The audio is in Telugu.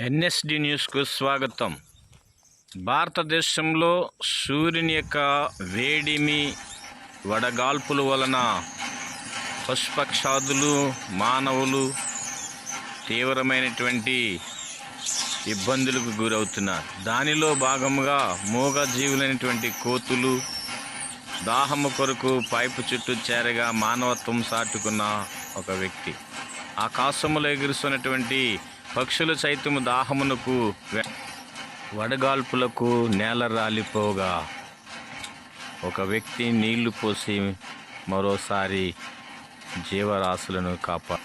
ఎన్ఎస్డి న్యూస్కు స్వాగతం. భారతదేశంలో సూర్యుని యొక్క వేడిమి వడగాల్పుల వలన పశుపక్షాదులు మానవులు తీవ్రమైనటువంటి ఇబ్బందులకు గురవుతున్నారు. దానిలో భాగముగా మూగజీవులైనటువంటి కోతులు దాహము కొరకు పైపు చుట్టూ చేరగా మానవత్వం సాటుకున్న ఒక వ్యక్తి. ఆకాశములో ఎగురుస్తున్నటువంటి పక్షులు సైతము దాహమునకు వడగాల్పులకు నేల రాలిపోగా. ఒక వ్యక్తి నీళ్ళు పోసి మరోసారి జీవరాశులను కాపా